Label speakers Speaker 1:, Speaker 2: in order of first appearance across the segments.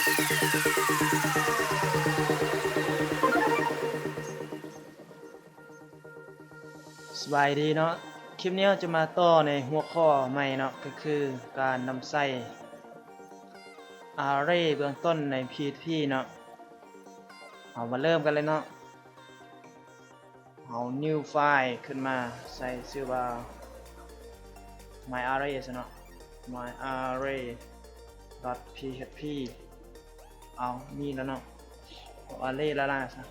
Speaker 1: สบายดีเนาะ คลิปนี้เราจะมาต่อในหัวข้อใหม่เนาะก็คือการนำใส่ array เบื้องต้นใน PHP เนาะ เอามาเริ่มกันเลยเนาะ เอา new file ขึ้นมาใส่ชื่อว่า my array เนาะ my array php เอามีแล้วเนาะอา array แล้วล่ะซะ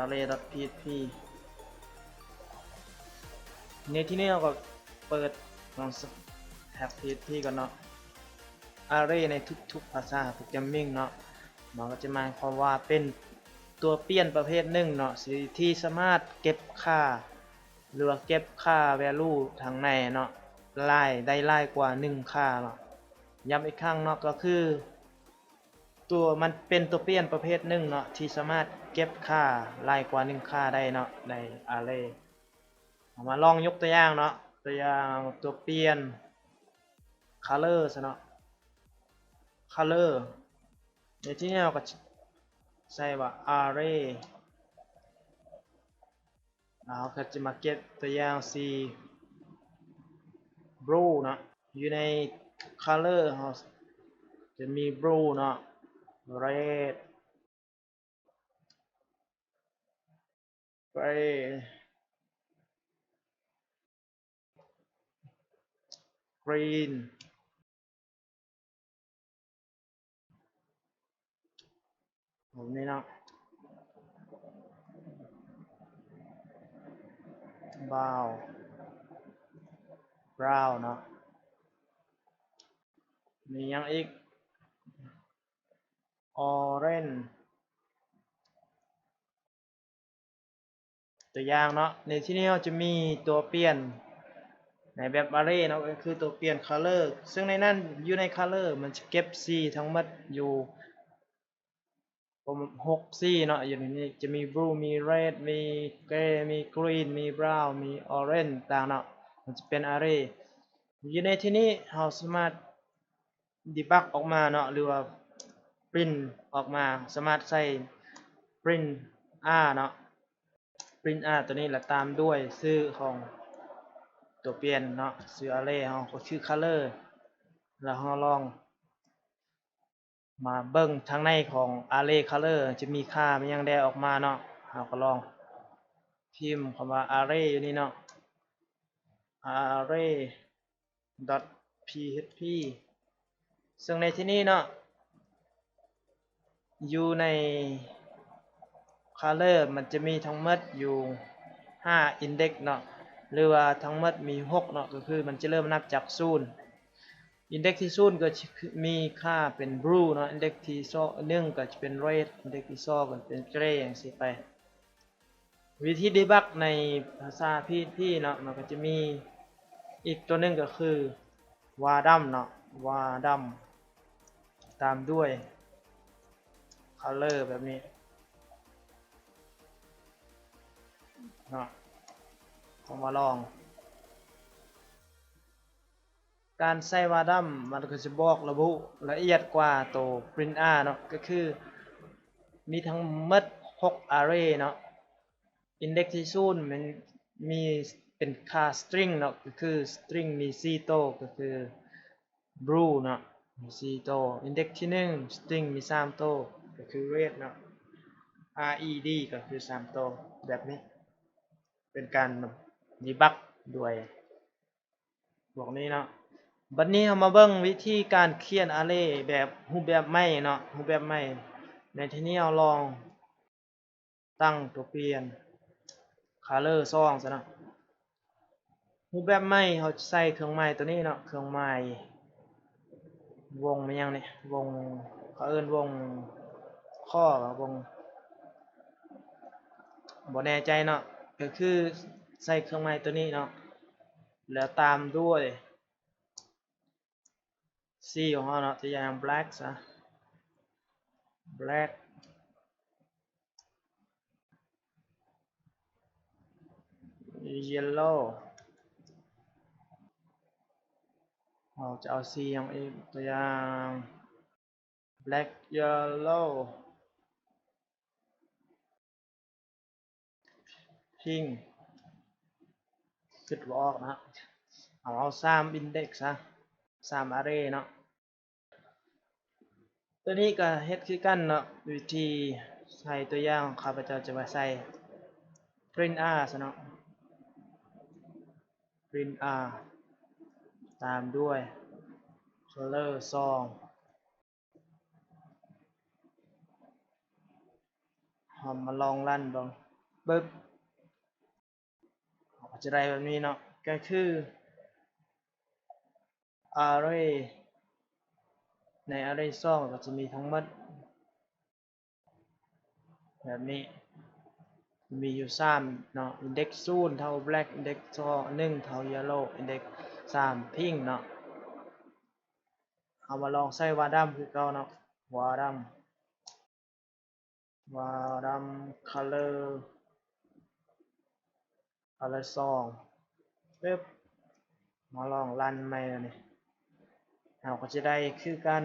Speaker 1: array php ในที่นี้เราก็เปิดลองแท็บ PHP ก่อนเนาะ array ในทุกๆภาษาโปรแกรมมิ่งเนาะมันก็จะหมายความว่าเป็นตัวเปลี่ยนประเภทหนึ่งเนาะที่สามารถเก็บค่าหรือเก็บค่า value ทางในเนาะไล่ได้ไล่กว่า 1 ค่าเนาะย้ำอีกครั้งเนาะก็คือ ตัวมันเป็นตัวเปลี่ยนประเภทหนึ่งเนาะที่สามารถเก็บค่าไล่กว่า1ค่าได้เนาะใน array เอามาลองยกตัวอย่างเนาะตัวอย่างตัวเปลี่ยน color ซะเนาะ color ในที่นี้เราก็ใส่ว่า array เราก็จะมาเก็บตัวอย่าง c blue เนาะอยู่ใน color เราจะมี blue เนาะ red gray green ผมนี่เนาะ brown brown นะมียังอีก orange ตัวอย่างเนาะในที่นี้เราจะมีตัวเปลี่ยนในแบบ array เนาะก็คือตัวเปลี่ยน color ซึ่งในนั้นอยู่ใน color มันจะเก็บ C ทั้งหมดอยู่ประมาณ6 C เนาะอยู่ในนี้จะมี blue มี red มี gray มี green มี brown มี orange ต่างเนาะมันจะเป็น array อยู่ในที่นี้เราสามารถ debug ออกมาเนาะหรือว่า print ออกมาสามารถใส่ print r เนาะ print r ตัวนี้แหละตามด้วยชื่อของตัวเปลี่ยนเนาะชื่อ array เฮาก็ชื่อ color แล้วเราลองมาเบิ่งทางในของ array color จะมีค่ามันยังได้ออกมาเนาะเราก็ลองพิมพ์คำว่า array อยู่นี่เนาะ array php ซึ่งในที่นี้เนาะ อยู่ใน color มันจะมีทั้งหมดอยู่5 index เนาะหรือว่าทั้งหมดมี6เนาะก็คือมันจะเริ่มนับจากศูนย์ index ที่ศูนย์ก็มีค่าเป็น blue เนาะ index ที่สองหนึ่งก็จะเป็น red index ที่สองก็เป็น gray อย่างนี้ไป วิธี debug ในภาษา PHP เนาะมันก็จะมีอีกตัวหนึงก็คือ vardam เนาะ vardam ตามด้วย color แบบนี้เนาะเอามาลอง การใส่วาดัมมันก็จะบอกระบุละเอียดกว่าตัว print r เนาะก็คือ มีทั้งหมด6 array เนาะ index ที่ศูนย์มันมีเป็นค่า string เนาะก็คือ string มี4โตวก็คือ blue เนาะมี4โตว index ที่1 string มี3โตว ก็คือ red เนาะ red ก็คือ3โตวแบบนี้ เป็นการดีบักด้วยพวกนี้เนาะบัดนี้เรามาเบิ่งวิธีการเขียน array แบบรูปแบบใหม่เนาะรูปแบบใหม่ในที่นี้เราลองตั้งตัวเปลี่ยน color ซองซะเนาะรูปแบบใหม่เขาใส่เครื่องหมายตัวนี้เนาะเครื่องหมายวงมันยังเนี่ยวงเขาเอิ้นวง ข้อกับวงบ่แน่ใจเนาะก็คือใส่เครื่องหมายตัวนี้เนาะแล้วตามด้วย C ของเราเนาะตัวอย่าง black ซะ black yellow เราจะเอา C อย่างตัวอย่าง black yellow pink คิดบ่าออกนะเอาสามอินเด็กซ์ซะสามอาร์เรย์เนาะตัวนี้ก็เฮ็ดคือกันเนาะวิธีใส่ตัวอย่างข้าพเจ้าจะมาใส่ print r ซะเนาะ print r ตามด้วย color ซองเฮามาลองลั่นบิ่งปึ๊บก็ จะได้แบบนี้เนาะก็คือ array ใน array ซองก็จะมีทั้งหมดแบบนี้มีอยู่3เนาะ index 0เท่า black index 2 1เท่า yellow index 3 pink เนาะเอามาลองใส่วาดัมคือเก่าเนาะวาดัมวาดัม color color 2ปึ๊บมาลองรันใหม่แล้วนี่เราก็จะได้คือกัน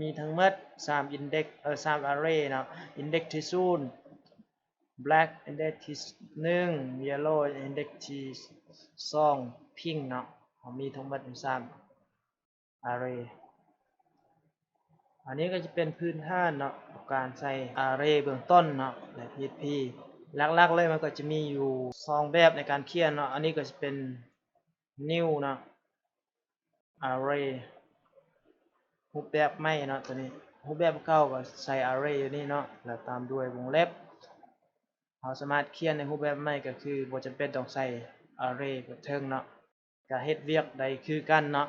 Speaker 1: มีทั้งหมด3 index เอ่อ3 array เนาะ index ที่0 black index ที่1 yellow index ที่2 pink เนาะเรามีทั้งหมด3 array อันนี้ก็จะเป็นพื้นฐานเนาะการใส่ array เบื้องต้นเนาะใน PHP หลักๆเลยมันก็จะมีอยู่สองแบบในการเขียนเนาะอันนี้ก็จะเป็น new นาะ array รูปแบบใหม่เนาะตัวนี้รูปแบบเก่าก็ใส่ array อยู่นี่เนาะแล้วตามด้วยวงเล็บเราสามารถเขียนในรูปแบบใหม่ก็คือบ่จำเป็นต้องใส่ array กับเทิงเนาะก็เฮ็ดเวียกใดคือกันเนาะ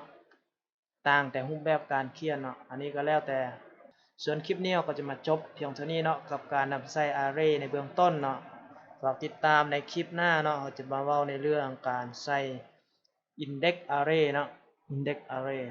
Speaker 1: ต่างแต่รูปแบบการเขียนเนาะอันนี้ก็แล้วแต่ ส่วนคลิปนี้เราก็จะมาจบเพียงเท่านี้เนาะกับการนำใส่ array ในเบื้องต้นเนาะฝากติดตามในคลิปหน้าเนาะเราจะมาเว้าในเรื่องการใส่ index array เนาะ index array